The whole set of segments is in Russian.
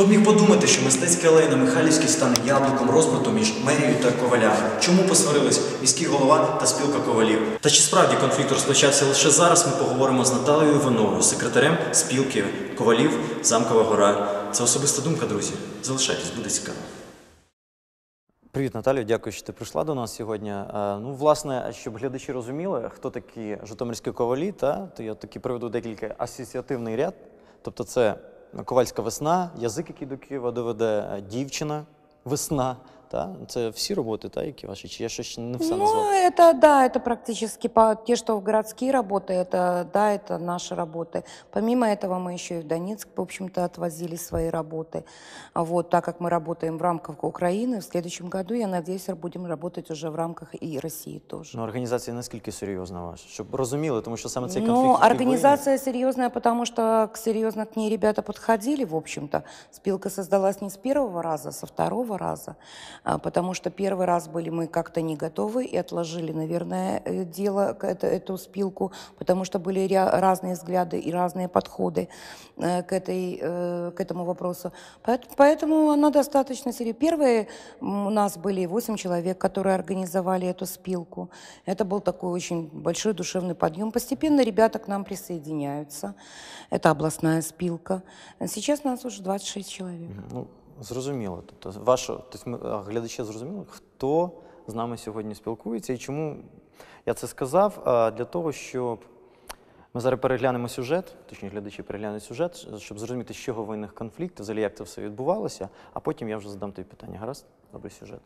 Хто б міг подумати, що мистецька алея на Михайлівській стане яблуком розбрату між мерією та ковалями? Чому посварились міський голова та спілка ковалів? Та чи справді конфлікт розпочався лише зараз? Ми поговоримо з Наталією Івановою, секретарем спілки ковалів Замкова гора. Це особиста думка, друзі. Залишайтесь, буде цікаво. Привіт, Наталю, дякую, що ти прийшла до нас сьогодні. Е, Ну, власне, щоб глядачі розуміли, хто такі житомирські ковалі, то я таки приведу декілька асоціативний ряд. Тобто це ковальська весна, язик, який до Києва доведе, дівчина, весна Та? Це всі роботи, та, які ваші? Чи я щось ще не все Ну, назвав? это да, это практически по, те, что в городские работы, это да, это наши работы. Помимо этого мы еще и в Донецк, в общем-то, отвозили свои работы. А Вот, так как мы работаем в рамках Украины, в следующем году, я надеюсь, будем работать уже в рамках и России тоже. Ну, організація наскільки серйозна ваша? Щоб розуміли, тому що саме цей Ну, конфлікт. який организация серьезная, потому что к- серьезно к ней ребята подходили, в общем-то. Спилка создалась не с первого раза, а со второго раза, а, потому что первый раз были мы как-то не готовы и отложили, наверное, э, дело, это- эту спилку, потому что были разные взгляды и разные подходы э, к, этой, э, к этому вопросу. Поэт- Поэтому она достаточно серьезная. Первые у нас были 8 человек, которые организовали эту спилку. Это был такой очень большой душевный подъем. Постепенно ребята к нам присоединяются. Это областная спилка. Сейчас нас уже 26 человек. Ну, зрозуміло. Тобто, вашу, тобто глядачі зрозуміли, хто з нами сьогодні спілкується і чому я це сказав? Для того, щоб ми зараз переглянемо сюжет, точніше, глядачі переглянуть сюжет, щоб зрозуміти, з чого виник конфлікт, взагалі як це все відбувалося, а потім я вже задам тобі питання. Гаразд? Добрий сюжет.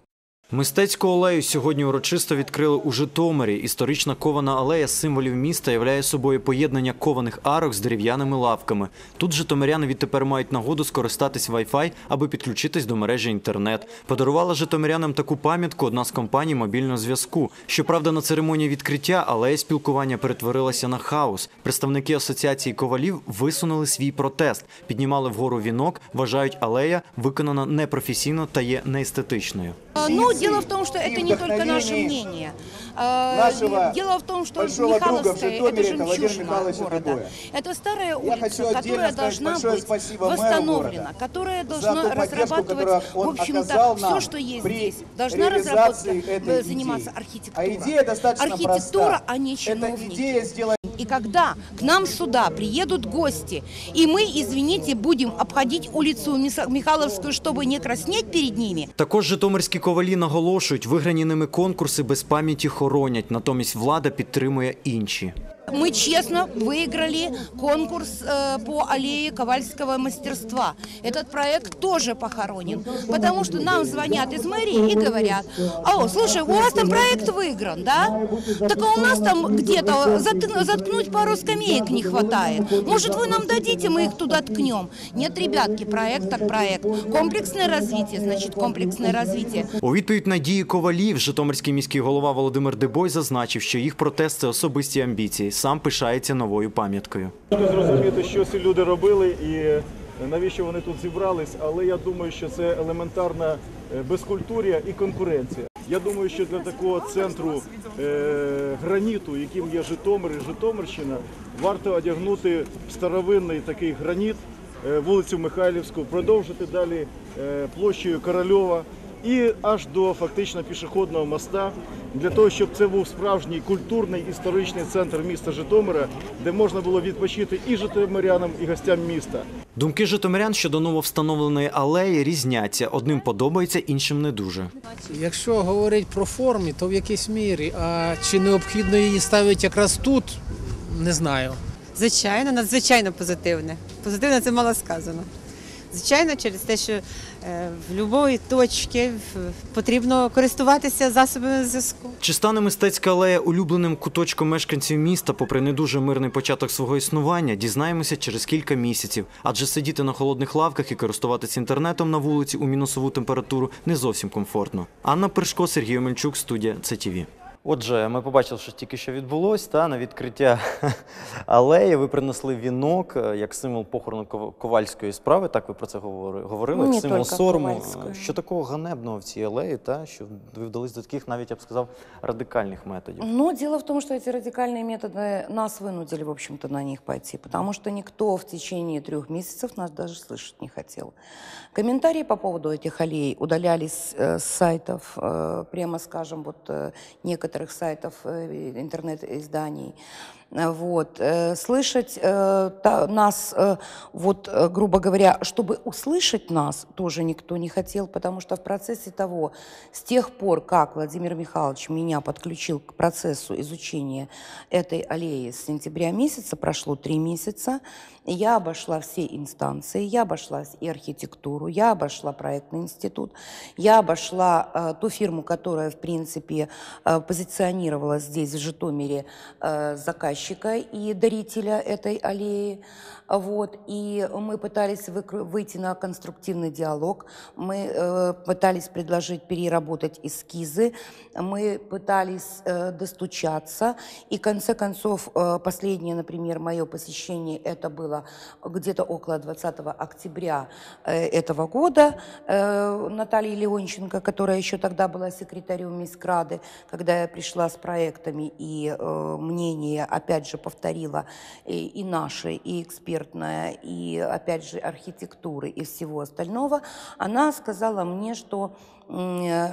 Мистецьку алею сьогодні урочисто відкрили у Житомирі. Історична кована алея символів міста являє собою поєднання кованих арок з дерев'яними лавками. Тут житомиряни відтепер мають нагоду скористатись Wi-Fi, аби підключитись до мережі інтернет. Подарувала житомирянам таку пам'ятку одна з компаній мобільного зв'язку. Щоправда, на церемонії відкриття алея спілкування перетворилася на хаос. Представники асоціації ковалів висунули свій протест, піднімали вгору вінок, вважають алея виконана непрофесійно та є неестетичною. Ну, дело в том, что это не только наше мнение. А, Дело в том, что Михайловская – это Владимира жемчужина города. Это старая улица, которая должна быть восстановлена, которая должна разрабатывать, в общем-то, все, что есть здесь. Должна разработка, э, заниматься архитектура. А достаточно Архитектура, а не чиновники. И когда к нам сюда приедут гости, и мы, извините, будем обходить улицу Михайловскую, чтобы не краснеть перед ними, Також житомирські ковалі наголошують, виграні ними конкурси без пам'яті хоронять, натомість влада підтримує інші. Мы честно выиграли конкурс э, по аллее ковальского мастерства. Этот проект тоже похоронен, потому что нам звонят из мэрии и говорят, о, слушай, у вас там проект выигран, да? Так а у нас там где-то затк- заткнуть пару скамеек не хватает. Может, вы нам дадите, мы их туда ткнем? Нет, ребятки, проект так проект. Комплексное развитие, значит, комплексное развитие. У відповідь на дії ковалів Житомирський міський голова Володимир Дебой зазначив, що їх протест це особисті амбіції. Сам пишається новою пам'яткою. Треба зрозуміти, що ці люди робили і навіщо вони тут зібрались, але я думаю, що це елементарна е, безкультуря і конкуренція. Я думаю, що для такого центру е, граніту, яким є Житомир і Житомирщина, варто одягнути старовинний такий граніт, е, вулицю Михайлівську, продовжити далі е, площею Корольова і аж до фактично пішохідного моста, для того, щоб це був справжній культурний історичний центр міста Житомира, де можна було відпочити і житомирянам, і гостям міста. Думки житомирян щодо нововстановленої алеї різняться. Одним подобається, іншим не дуже. Якщо говорити про формі, то в якійсь мірі. А чи необхідно її ставити якраз тут, не знаю. Звичайно, надзвичайно позитивне. Позитивне це мало сказано. Звичайно, через те, що в будь-якій точці потрібно користуватися засобами зв'язку. Чи стане мистецька алея улюбленим куточком мешканців міста, попри не дуже мирний початок свого існування, дізнаємося через кілька місяців. Адже сидіти на холодних лавках і користуватися інтернетом на вулиці у мінусову температуру не зовсім комфортно. Анна Першко, Сергій Омельчук, студія ЦТВ. Отже, ми побачили, що тільки що відбулось, та на відкриття алеї ви принесли вінок е, як символ похорону Ков- ковальської справи. Так ви про це говори- говорили, Ну, як не символ тільки сорому. Ковальської. Що такого ганебного в цій алеї, та що ви вдались до таких, навіть я б сказав, радикальних методів? Но дело в том, что эти радикальные методы нас вынудили, в общем-то, на них пойти, потому что никто в течение трех месяцев нас даже слышать не хотел. Комментарии по поводу этих аллей удалялись э, с сайтов, э, прямо скажем, вот э, некоторых сайтов э, интернет-изданий. Вот. э, Слышать э, нас, э, вот, грубо говоря, чтобы услышать нас, тоже никто не хотел, потому что в процессе того, с тех пор, как Владимир Михайлович меня подключил к процессу изучения этой аллеи с сентября месяца, прошло три месяца, я обошла все инстанции, я обошла и архитектуру, я обошла проектный институт, я обошла э, ту фирму, которая, в принципе, э, позиционировала здесь, в Житомире, э, заказчика и дарителя этой аллеи. Вот. И мы пытались выйти на конструктивный диалог, мы э, пытались предложить переработать эскизы, мы пытались э, достучаться. И, в конце концов, э, последнее, например, мое посещение, это было где-то около 20 октября э, этого года. Э, Наталья Леонченко, которая еще тогда была секретарем Мискрады, когда я пришла с проектами и э, мнение, опять же, повторила и, и наше, и экспертное, и, опять же, архитектуры и всего остального, она сказала мне, что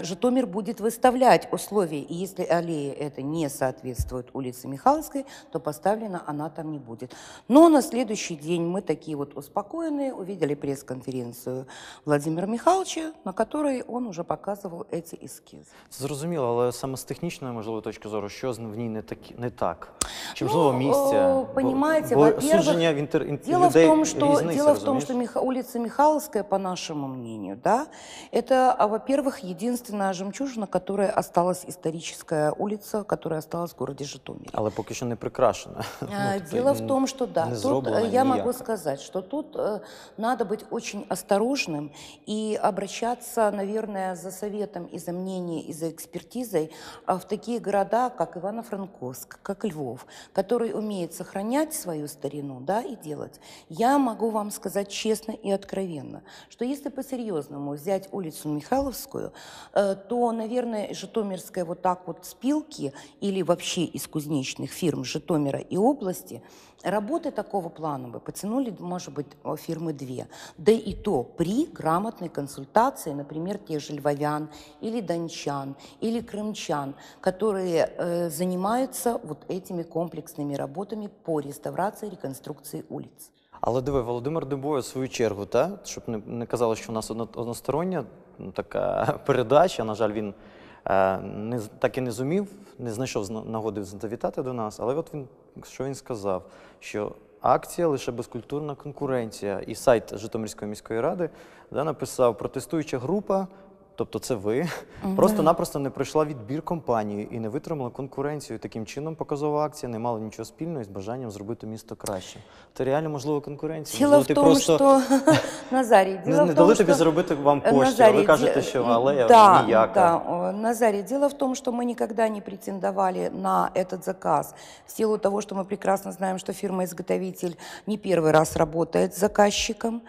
Житомир будет выставлять условия, и если аллея это не соответствует улице Михайловской, то поставлена она там не будет. Но на следующий день мы такие вот успокоенные увидели пресс-конференцию Владимира Михайловича, на которой он уже показывал эти эскизы. Це зрозуміло, але саме з технічної можливо точки зору, що з- в ній не такі не так? Чи Ну, можливо місця? о, понимаете, бо, во-первых, судження в інтер, ін- Дело людей в том, что, різниця, дело в том, розумієш? что Миха- улица Михайловская, по нашему мнению, да, это, а, во-первых, единственная жемчужина, которая осталась, историческая улица, которая осталась в городе Житомире. Але поки що не прикрашена. Ну, Дело в том, что да, тут э, я могу сказать, что тут э, надо быть очень осторожным и обращаться, наверное, за советом и за мнением, и за экспертизой а, в такие города, как Ивано-Франковск, как Львов, который умеет сохранять свою старину, да, и делать. Я могу вам сказать честно и откровенно, что если по-серьезному взять улицу Михайловскую, э, то, наверное, Житомирская вот так вот спилки или вообще из кузнечных фирм Житомира и области Работы такого плана бы потянули, может быть, фирмы две. Да и то при грамотной консультации, например, тех же львовян или дончан или крымчан, которые э, занимаются вот этими комплексными работами по реставрации и реконструкции улиц. Але диви, Володимир Дебоя, в свою чергу, та, щоб не, не казали, що у нас одностороння ну, така передача. На жаль, він е, не, так і не зумів, не знайшов нагоди завітати до нас. Але от він, що він сказав, що акція лише безкультурна конкуренція. І сайт Житомирської міської ради да, написав протестуюча група. Тобто це ви просто-напросто не пройшла відбір компанії і не витримала конкуренцію. Таким чином показова акція не мала нічого спільного з бажанням зробити місто краще. Це реально можлива конкуренція. Дело Можливо, в ти том, просто что... Назарий, не, дело не в том, дали тобі что... заробити вам Э, коштів, а ви Назарий, кажете, де- що м, алея да, ніяка. Да, Э, Назарий, дело в том, что мы никогда не претендовали на этот заказ в силу того, что мы прекрасно знаем, что фирма-изготовитель не первый раз работает с заказчиком,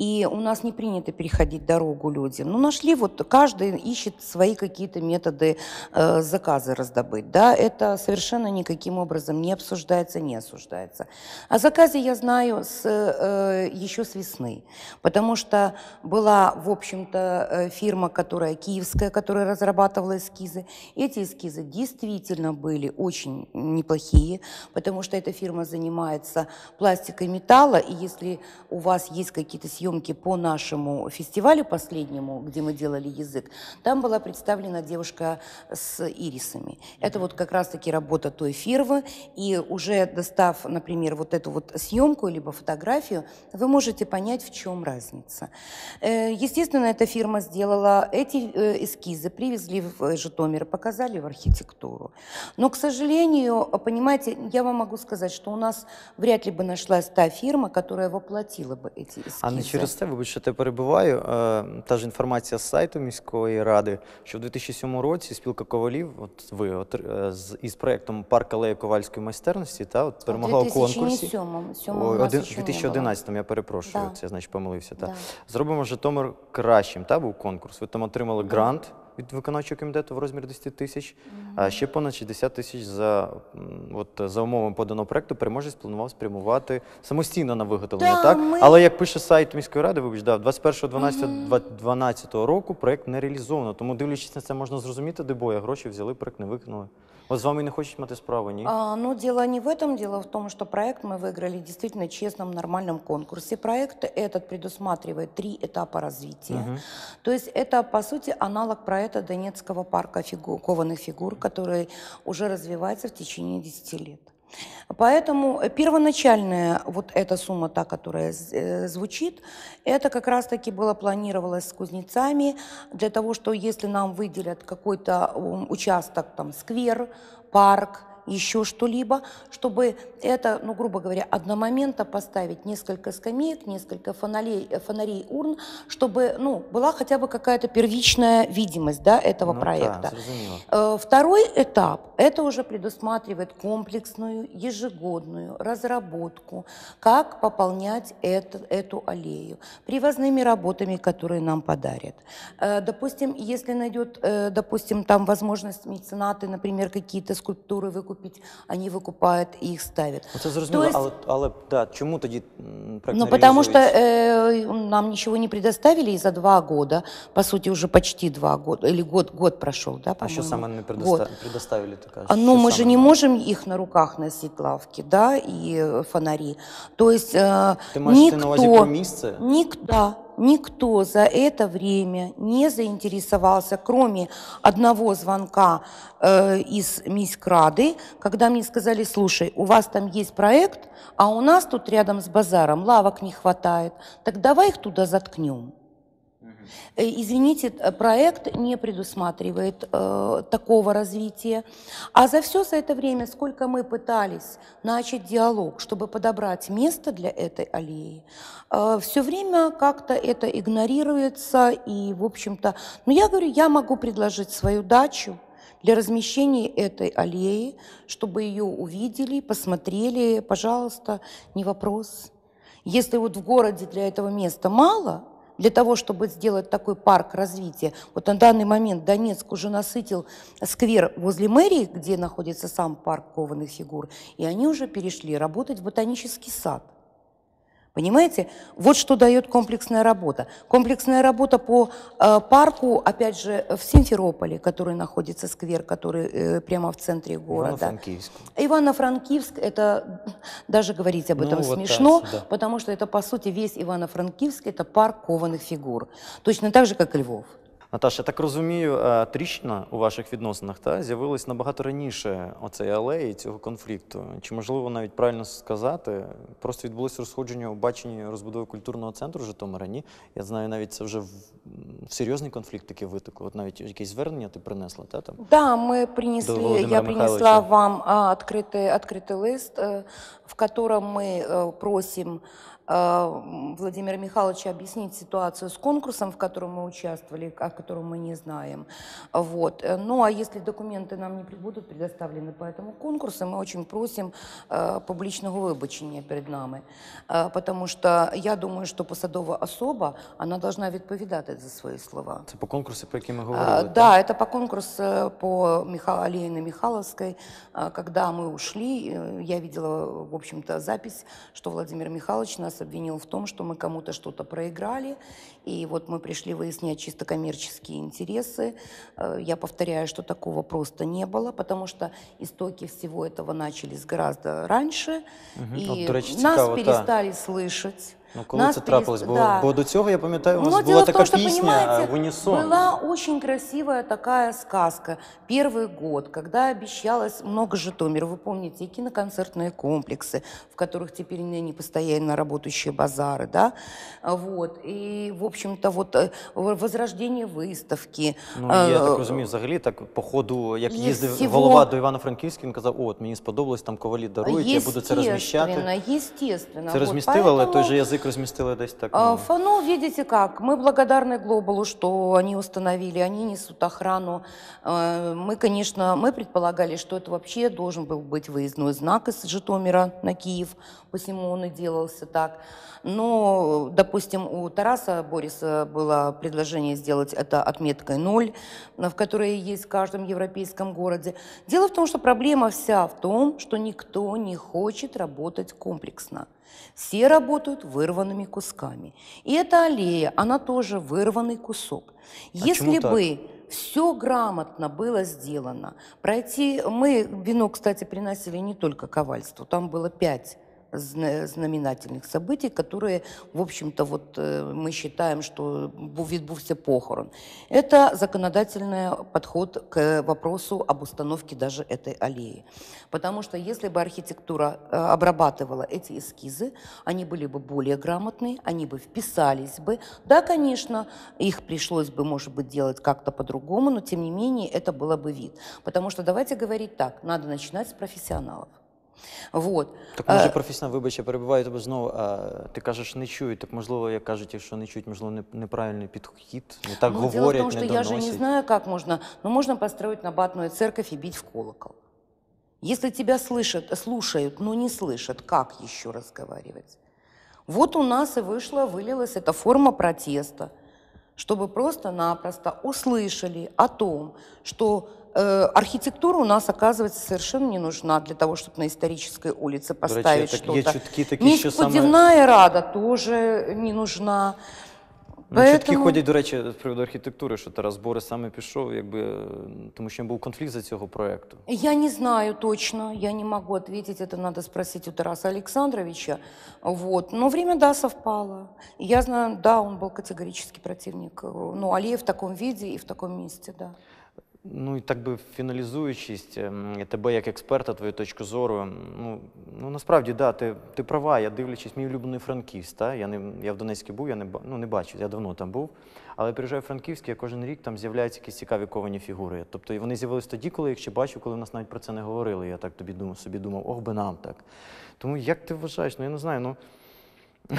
и у нас не принято переходить дорогу людям. Ну, нашли, вот каждый ищет свои какие-то методы э, заказы раздобыть, да, это совершенно никаким образом не обсуждается, не осуждается. О заказе я знаю с, э, еще с весны, потому что была, в общем-то, э, фирма, которая киевская, которая разрабатывала эскизы. Эти эскизы действительно были очень неплохие, потому что эта фирма занимается пластикой металла, и если у вас есть какие-то съемки по нашему фестивалю последнему, где мы делали язык, там была представлена девушка с ирисами. Это вот как раз-таки работа той фирмы, и уже достав, например, вот эту вот съемку либо фотографию, вы можете понять, в чем разница. Э, Естественно, эта фирма сделала эти э, эскизы, привезли в Житомир показали в архитектуру. Но, к сожалению, понимаете, я вам могу сказать, что у нас вряд ли бы нашлась та фирма, которая воплотила бы эти эскизы. А не через те, вибач, що те перебуваю. Е, та ж інформація з сайту міської ради, що в 2007 році спілка ковалів, от ви от, е, з, із проєктом Парк алеї ковальської майстерності, та от перемогла у конкурсі. 2007 Ой, у нас один- 2011 я перепрошую, Да. це значить помилився. Та. Да. Зробимо Житомир кращим, та був конкурс. Ви там отримали грант від виконавчого комітету в розмірі 10 тисяч, а ще понад 60 тисяч за, м, от, за умовами поданого проекту переможець планував спрямувати самостійно на виготовлення. Да, так? ми- Але як пише сайт міської ради, вибач, да, 21.12 року проект не реалізовано. Тому, дивлячись на це, можна зрозуміти, де боя гроші взяли, проект не виконали. От з вами не хочуть мати справу, ні? А, но дело не в этом, дело в том, что проект мы выиграли в действительно честном, нормальном конкурсе. Проект этот предусматривает три этапа развития. Мгм. То есть это, по сути, аналог проекта Донецкого парка фигу- кованых фигур, который уже развивается в течение 10 лет. Поэтому э, первоначальная вот эта сумма, та, которая э, звучит, это как раз-таки было планировалось с кузнецами для того, что если нам выделят какой-то участок, там, сквер, парк, еще что-либо, чтобы это, ну, грубо говоря, одномоментно поставить несколько скамеек, несколько фонарей, э, фонарей урн, чтобы, ну, была хотя бы какая-то первичная видимость, да, этого Ну, проекта. Зрозуміло. Э, Второй этап – это уже предусматривает комплексную, ежегодную разработку, как пополнять это, эту аллею привозными работами, которые нам подарят. Э, Допустим, если найдет, допустим, там возможность меценаты, например, какие-то скульптуры выкупить, они выкупают и их ставят. Ну, Це зрозуміло, То есть- але, але да, чому тоді м, проект Ну, не потому что реалізується? э, нам ничего не предоставили и за два года, по сути, уже почти два года, или год, год прошел, да, А по-моему? що саме не Год. предоста... предоставили, ти кажеш? А, Ну, Що мы же саме? не можем их на руках носить лавки, да, и э, фонари. То есть э, Ти маєш никто, на увазі про місце? никто, никто за это время не заинтересовался, кроме одного звонка э, из Миськрады, когда мне сказали, слушай, у вас там есть проект, а у нас тут рядом с базаром лавок не хватает, так давай их туда заткнем. Э, Извините, э, проект не предусматривает э, такого развития. А за все за это время, сколько мы пытались начать диалог, чтобы подобрать место для этой аллеи, все время как-то это игнорируется. И, в общем-то, ну я говорю, я могу предложить свою дачу для размещения этой аллеи, чтобы ее увидели, посмотрели, пожалуйста, не вопрос. Если вот в городе для этого места мало, для того, чтобы сделать такой парк развития, вот на данный момент Донецк уже насытил сквер возле мэрии, где находится сам парк кованых фигур, и они уже перешли работать в ботанический сад. Понимаете? Вот что дает комплексная работа. Комплексная работа по э, парку, опять же, в Симферополе, который находится сквер, который э, прямо в центре города. Івано-Франківську. Ивано-Франкивск, это даже говорить об Ну, этом вот смешно, так, да. потому что это, по сути, весь Ивано-Франкивск, это парк кованых фигур. Точно так же, как и Львов. Наташа, я так розумію, е, тріщина у ваших відносинах та, з'явилась набагато раніше оцеї алеї, цього конфлікту. Чи можливо навіть правильно сказати, просто відбулося розходження у баченні розбудови культурного центру Житомира? Ні? Я знаю, навіть це вже в, в серйозний конфлікт таки витекло. От навіть якесь звернення ти принесла, та там? Да, мы принесли, Володимира я принесла Михайловича. вам а, открытый, открытый лист, э, в котором мы э, просим э, Владимира Михайловича объяснить ситуацию с конкурсом, в котором мы участвовали, о котором мы не знаем. Вот. Э, Ну, а если документы нам не при- будут предоставлены по этому конкурсу, мы очень просим э, публичного вибачення перед нами. Э, Потому что я думаю, що посадова особа, она должна відповідати за свої слова. Це по конкурсу, про який ми А, говорили. та? Да, это по конкурсу по Миха... Алииной Михайловской. А, Когда мы ушли, э, я видела, в общем-то, запись, что Владимир Михайлович нас обвинил в том, что мы кому-то что-то проиграли. И вот мы пришли выяснять чисто коммерческие интересы. Э, Я повторяю, что такого просто не было, потому что истоки всего этого начались гораздо раньше. Мгм. И От, нас цікаво, та. перестали слышать. Ну, коли Нас це трапилось? перес- Бо, да. бо до цього я пам'ятаю, у вас Но була дело в така том, что, пісня понимаете, в унісон. была очень красивая такая сказка. Первый год, когда обещалось много Житомира. Вы помните, и киноконцертные комплексы, в которых теперь ныне постоянно работающие базары, да? А Вот. И, в общем-то, вот э, возрождение выставки. Ну, я Е, так розумію, взагалі, так по ходу, як Із їздив всього- голова до Івано-Франківська, він казав, от, мені сподобалось, там ковалі дарують, я буду це розміщати. Естественно, естественно. Це Вот, розмістили, але той поэтому- же язик розмістили десь так. А, ну. Фану, видите как, мы благодарны Глобалу, что они установили, они несут охрану. Э, Мы, конечно, мы предполагали, что это вообще должен был быть выездной знак из Житомира на Киев, посему он и делался так. Но, допустим, у Тараса Бориса было предложение сделать это отметкой ноль, в которой есть в каждом европейском городе. Дело в том, что проблема вся в том, что никто не хочет работать комплексно. Все работают вырванными кусками. И эта аллея, она тоже вырванный кусок. А Если бы все грамотно было сделано, пройти... Мы вино, кстати, приносили не только ковальству, там было пять знаменательных событий, которые, в общем-то, вот э, мы считаем, что бу- відбувся похорон. Это законодательный подход к вопросу об установке даже этой аллеи. Потому что если бы архитектура э, обрабатывала эти эскизы, они были бы более грамотные, они бы вписались бы. Да, конечно, их пришлось бы, может быть, делать как-то по-другому, но тем не менее это было бы вид. Потому что давайте говорить так, надо начинать с профессионалов. Вот. Так може Е, професіонал, вибач, я перебиваю тебе знову. А, ти кажеш, не чують. Так можливо, як кажуть, якщо не чують, можливо, не- неправильний підхід, не так Ну, говорять, дело в том, что не я доносять. же не знаю, как можно, но можно построить набатную церковь и бить в колокол. Если тебя слышат, слушают, но не слышат, как еще разговаривать? Вот у нас и вышла, вылилась эта форма протеста, чтобы просто-напросто услышали о том, что э, архитектура у нас, оказывается, совершенно не нужна для того, чтобы на исторической улице До поставить речі, так, є что-то. чутки такі, що саме... Міськподівна рада тоже не нужна. Ну, чутки Поэтому- ходять, до речі, з приводу архітектури, що Тарас Борис саме пішов, якби, е, тому що був конфлікт за цього проєкту. Я не знаю точно, я не могу ответить, это надо спросить у Тараса Александровича. Вот. Но время, да, совпало. И Я знаю, да, он был категорический противник. э, Ну, Алиев в таком виде и в таком месте, да. Ну і так би фіналізуючись, ем, тебе як експерта, твою точку зору. ем, Ну, ну насправді, да, ти, ти права. Я дивлячись, мій улюблений Франківськ. Та? Я, не, я в Донецьку був, я не, ну, не бачу, я давно там був. Але приїжджаю в Франківськ, і кожен рік там з'являються якісь цікаві ковані фігури. Тобто вони з'явились тоді, коли я їх ще бачив, коли в нас навіть про це не говорили. Я так тобі думав, собі думав, ох би нам так. Тому як ти вважаєш? Ну я не знаю. ну...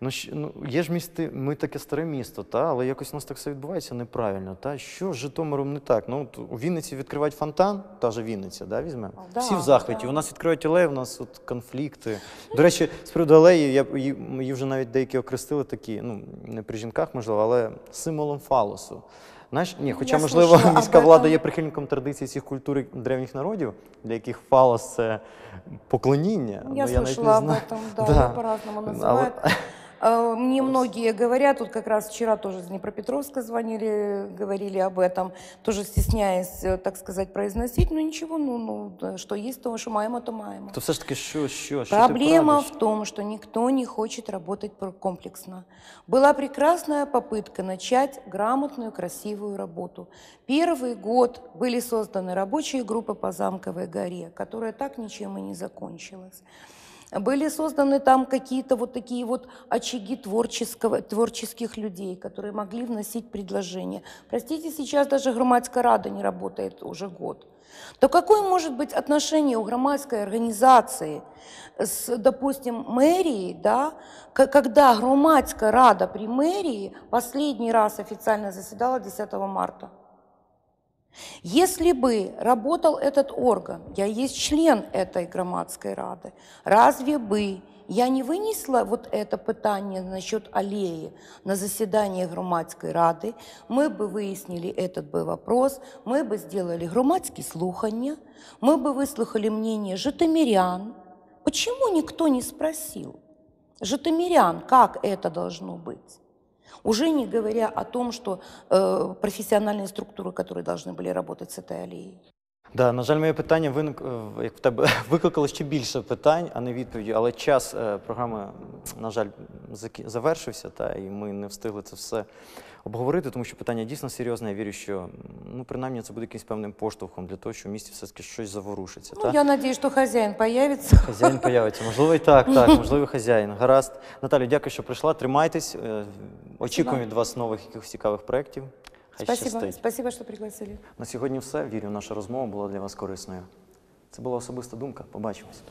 Ну, щ- ну, є ж місти, ми таке старе місто, та, але якось у нас так все відбувається неправильно. Та? Що з Житомиром не так? Ну, от у Вінниці відкривають фонтан, та же Вінниця, да, візьмемо? Да, Всі в захваті. да. У нас відкривають алею, у нас от конфлікти. До речі, з приводу алеї, я, її, її вже навіть деякі окрестили такі, ну, не при жінках, можливо, але символом фалосу. Знаєш, ні, хоча, Я можливо, слышала об міська влада этом. є прихильником традицій цих культур древніх народів, для яких фалос це поклоніння. Я Ну, навіть не слышала об знаю. этом, да, Да. ее по-разному А называют. вот- Э, Мне многие говорят, тут как раз вчера тоже из Днепропетровска звонили, говорили об этом, тоже стесняясь, э, так сказать, произносить, но ничего, ну, ну что есть, то, что маемо, то маемо. То все ж таки, що, що, що Проблема в том, что никто не хочет работать комплексно. Была прекрасная попытка начать грамотную, красивую работу. Первый год были созданы рабочие группы по Замковой горе, которая так ничем и не закончилась. Были созданы там какие-то вот такие вот очаги творческого, творческих людей, которые могли вносить предложения. Простите, сейчас даже громадская рада не работает уже год. То какое может быть отношение у громадской организации с, допустим, мэрией, да, когда громадская рада при мэрии последний раз официально заседала 10 марта? Если бы работал этот орган, я есть член этой громадской рады, разве бы я не вынесла вот это питание насчет аллеи на заседание громадской рады, мы бы выяснили этот бы вопрос, мы бы сделали громадские слухания, мы бы выслушали мнение житомирян. Почему никто не спросил житомирян, как это должно быть? Уже не говоря о том, что э, профессиональные структуры, которые должны были работать с этой аллеей. Да, на жаль, моє питання виник, е, як в тебе викликало ще більше питань, а не відповіді. Але час е, програми, на жаль, закі- завершився, та і ми не встигли це все обговорити, тому що питання дійсно серйозне. Я вірю, що ну принаймні це буде якимось певним поштовхом для того, що в місті все таки щось заворушиться. Ну, та? я надеюсь, что хозяин появится. Хазяїн появиться. Можливо, і так, так, можливо, хазяїн. Гаразд. Наталю, дякую, що прийшла. Тримайтесь. Очікуємо від вас нових якихось цікавих проєктів. Хай Спасибо, щастить. спасибо, что пригласили. На сьогодні все. Вірю, наша розмова була для вас корисною. Це була особиста думка. Побачимось.